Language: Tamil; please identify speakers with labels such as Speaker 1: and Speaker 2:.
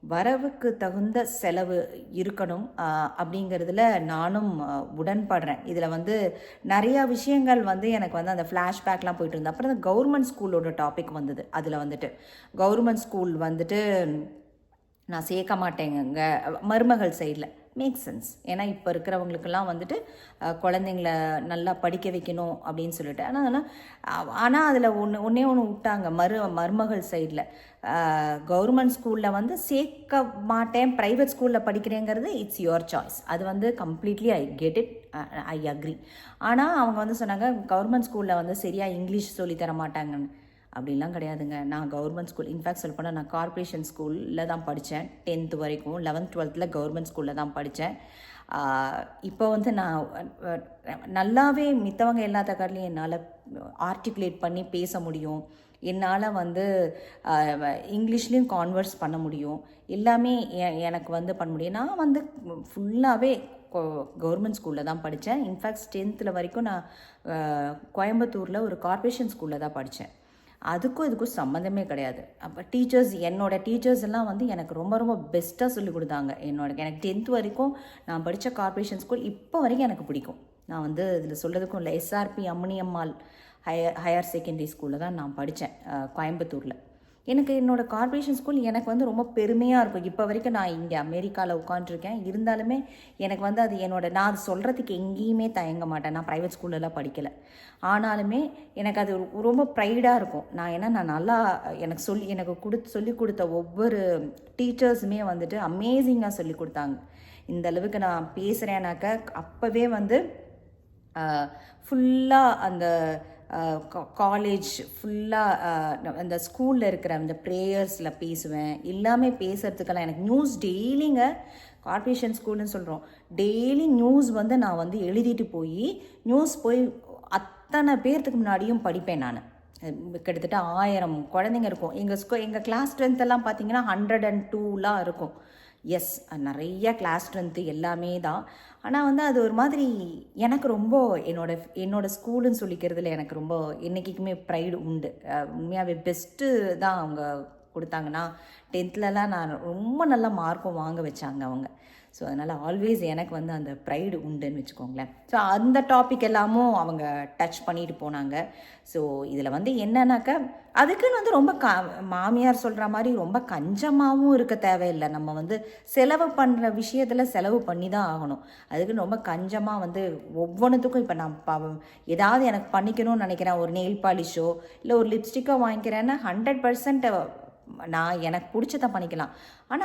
Speaker 1: வரவுக்கு தகுந்த செலவு இருக்கணும் அப்படிங்கிறதுல நானும் உடன்படுறேன். இதில் வந்து நிறையா விஷயங்கள் வந்து எனக்கு வந்து அந்த ஃப்ளாஷ்பேக்லாம் போயிட்டு இருந்தது. அப்புறம் கவர்மெண்ட் ஸ்கூலோட டாபிக் வந்தது. அதில் வந்துட்டு கவர்மெண்ட் ஸ்கூல் வந்துட்டு நான் சேர்க்க மாட்டேங்க மருமகள் சைடில் மேக் சென்ஸ் ஏன்னா இப்போ இருக்கிறவங்களுக்கெல்லாம் வந்துட்டு குழந்தைங்கள நல்லா படிக்க வைக்கணும் அப்படின்னு சொல்லிட்டு. ஆனால் ஆனால் ஆனால் அதில் ஒன்று ஒன்றே ஒன்று விட்டாங்க. மரு மருமகள் சைடில் கவர்மெண்ட் ஸ்கூலில் வந்து சேர்க்க மாட்டேன். ப்ரைவேட் ஸ்கூலில் படிக்கிறேங்கிறது இட்ஸ் யுவர் சாய்ஸ் அது வந்து completely I get it I agree ஆனால் அவங்க வந்து சொன்னாங்க கவர்மெண்ட் ஸ்கூலில் வந்து சரியாக இங்கிலீஷ் சொல்லித் தர மாட்டாங்கன்னு. அப்படிலாம் கிடையாதுங்க. நான் கவர்மெண்ட் ஸ்கூல் இன்ஃபேக்ட் சொல்ல போனால் நான் கார்ப்பரேஷன் ஸ்கூலில் தான் படித்தேன் டென்த்து வரைக்கும் லெவன்த் டுவெல்த்தில் கவர்மெண்ட் ஸ்கூலில் தான் படித்தேன் இப்போ வந்து நான் நல்லாவே மித்தவங்க எல்லாத்த காட்டிலையும் என்னால் ஆர்டிகுலேட் பண்ணி பேச முடியும். என்னால் வந்து இங்கிலீஷ்லேயும் கான்வர்ஸ் பண்ண முடியும். எல்லாமே எனக்கு வந்து பண்ண முடியும். நான் வந்து ஃபுல்லாகவே கவர்மெண்ட் ஸ்கூலில் தான் படித்தேன் இன்ஃபேக்ட் டென்த்தில் வரைக்கும் நான் கோயம்புத்தூரில் ஒரு கார்ப்பரேஷன் ஸ்கூலில் தான் படித்தேன் அதுக்கும் இதுக்கும் சம்மந்தமே கிடையாது. அப்போ டீச்சர்ஸ் என்னோடய டீச்சர்ஸ் எல்லாம் வந்து எனக்கு ரொம்ப ரொம்ப பெஸ்ட்டாக சொல்லி கொடுத்தாங்க. என்னோட எனக்கு டென்த் வரைக்கும் நான் படித்த கார்ப்பரேஷன் ஸ்கூல் இப்போ வரைக்கும் எனக்கு பிடிக்கும். நான் வந்து இதில் சொல்கிறதுக்கும் இல்லை SRP Ammaniammal higher higher secondary ஸ்கூலில் தான் நான் படித்தேன் கோயம்புத்தூரில். எனக்கு என்னோடய கார்ப்ரேஷன் ஸ்கூல் எனக்கு வந்து ரொம்ப பெருமையாக இருக்கும். இப்போ வரைக்கும் நான் இங்கே அமெரிக்காவில் உட்காந்துருக்கேன் இருந்தாலுமே எனக்கு வந்து அது என்னோட நான் அது சொல்கிறதுக்கு எங்கேயுமே தயங்க மாட்டேன். நான் ப்ரைவேட் ஸ்கூல்லலாம் படிக்கலை. ஆனாலுமே எனக்கு அது ரொம்ப ப்ரைடாக இருக்கும். நான் ஏன்னா நான் நல்லா எனக்கு சொல்லி எனக்கு கொடுத்து சொல்லி கொடுத்த ஒவ்வொரு டீச்சர்ஸுமே வந்துட்டு அமேசிங்காக சொல்லி கொடுத்தாங்க. இந்த அளவுக்கு நான் பேசுகிறேனாக்க அப்போவே வந்து ஃபுல்லாக அந்த காலேஜ் ஃபுல்லாக அந்த ஸ்கூலில் இருக்கிற அந்த ப்ரேயர்ஸில் பேசுவேன். எல்லாமே பேசுகிறதுக்கெல்லாம் எனக்கு நியூஸ் டெய்லிங்க கார்பரேஷன் ஸ்கூல்னு சொல்கிறோம் டெய்லி நியூஸ் வந்து நான் வந்து எழுதிட்டு போய் நியூஸ் போய் அத்தனை பேர்த்துக்கு முன்னாடியும் படிப்பேன் நான். கிட்டத்தட்ட ஆயிரம் குழந்தைங்க இருக்கும். எங்கள் ஸ்கூ எங்கள் கிளாஸ் ஸ்ட்ரென்த்தெல்லாம் பார்த்தீங்கன்னா ஹண்ட்ரட் அண்ட் டூலாம் இருக்கும். எஸ் நிறைய கிளாஸ் ஸ்ட்ரென்த்து எல்லாமே தான். ஆனால் வந்து அது ஒரு மாதிரி எனக்கு ரொம்ப என்னோட என்னோட ஸ்கூலுன்னு சொல்லிக்கிறதுல எனக்கு ரொம்ப என்றைக்குமே ப்ரைடு உண்டு. உண்மையாகவே பெஸ்ட்டு தான் அவங்க கொடுத்தாங்கன்னா டென்த்லலாம் நான் ரொம்ப நல்ல மார்க்கும் வாங்க வச்சாங்க அவங்க. ஸோ அதனால் ஆல்வேஸ் எனக்கு வந்து அந்த ப்ரைடு உண்டுன்னு வச்சுக்கோங்களேன். ஸோ அந்த டாபிக் எல்லாமும் அவங்க டச் பண்ணிட்டு போனாங்க. ஸோ இதில் வந்து என்னன்னாக்கா அதுக்குன்னு வந்து ரொம்ப க மாமியார் சொல்கிற மாதிரி ரொம்ப கஞ்சமாகவும் இருக்க தேவையில்லை. நம்ம வந்து செலவு பண்ணுற விஷயத்தில் செலவு பண்ணி தான் ஆகணும். அதுக்குன்னு ரொம்ப கஞ்சமாக வந்து ஒவ்வொன்றுத்துக்கும் இப்போ நான் ப- ஏதாவது எனக்கு பண்ணிக்கணும்னு நினைக்கிறேன். ஒரு நெயில் பாலிஷோ இல்லை ஒரு லிப்ஸ்டிக்கோ வாங்கிக்கிறேன்னா ஹண்ட்ரட் பர்சன்ட் நான் எனக்கு பிடிச்சத பண்ணிக்கலாம். ஆனால்